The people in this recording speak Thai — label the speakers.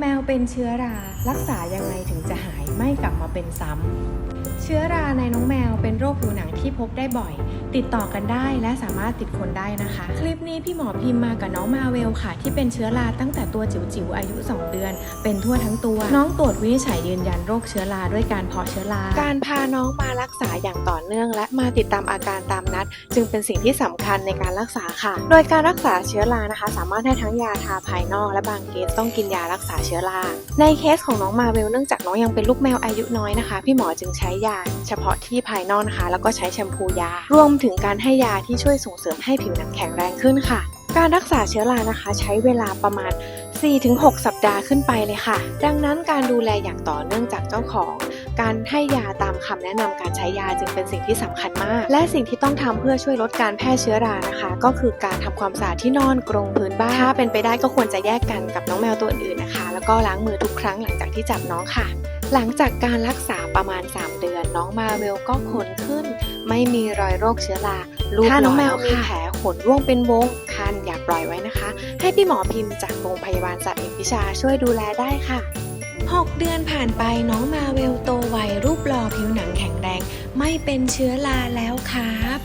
Speaker 1: แมวเป็นเชื้อรารักษายังไงถึงจะหายไม่กลับมาเป็นซ้ำเชื้อราในน้องแมวเป็นโรคผิวหนังที่พบได้บ่อย ติดต่อกันได้และสามารถติดคนได้นะคะ คลิปนี้พี่หมอพิมพ์มากับน้องมาเวลค่ะ ที่เป็นเชื้อราตั้งแต่ตัวจิ๋วๆอายุ 2 เดือน เป็นทั่วทั้งตัว น้องตรวจวินิจฉัยยืนยันโรคเชื้อราด้วยการเพาะเชื้อรา การพาน้องมารักษาอย่างต่อเนื่อง และมาติดตามอาการตามนัด จึงเป็นสิ่งที่สำคัญในการรักษาค่ะ โดยการรักษาเชื้อรานะคะ สามารถให้ทั้งยาทาภายนอก และบางเคสต้องกินยารักษาเชื้อราในเคสของน้องมาเวลเนื่องจากน้องยังเป็นลูกแมวอายุน้อยนะคะ พี่หมอจึงใช้ยา เฉพาะที่ภายนอกนะคะ แล้วก็ใช้แชมพูยารวมถึงการให้ยาที่ช่วยส่งเสริมให้ผิวหนังแข็งแรงขึ้นค่ะ การรักษาเชื้อรานะคะ ใช้เวลาประมาณ 4-6 สัปดาห์ขึ้นไปเลยค่ะ ดังนั้นการดูแลอย่างต่อเนื่องจากเจ้าของ การให้ยาตามคำแนะนำการใช้ยาจึงเป็นสิ่งที่สำคัญมาก และสิ่งที่ต้องทำเพื่อช่วยลดการแพร่เชื้อรานะคะ ก็คือการทำความสะอาดที่นอนกรงพื้นบ้านถ้าเป็นไปได้ก็ควรจะแยกกันกับน้องแมวตัวอื่นนะคะ แล้วก็ล้างมือทุกครั้งหลังจากที่จับน้องค่ะ หลังจากการรักษาประมาณ 3 เดือน น้องมาเวลก็ขนขึ้น ไม่มีรอยโรคเชื้อราลูกถ้าน้องแมวมีแผลขนร่วงเป็นวงคันอย่าปล่อยไว้นะคะ ให้พี่หมอพิมพ์จากโรงพยาบาลสัตว์เอกวิชาช่วยดูแลได้ค่ะ 6 เดือนผ่านไปน้องมาเวลโตไวรูปหล่อผิวหนังแข็งแรง ไม่เป็นเชื้อราแล้วครับ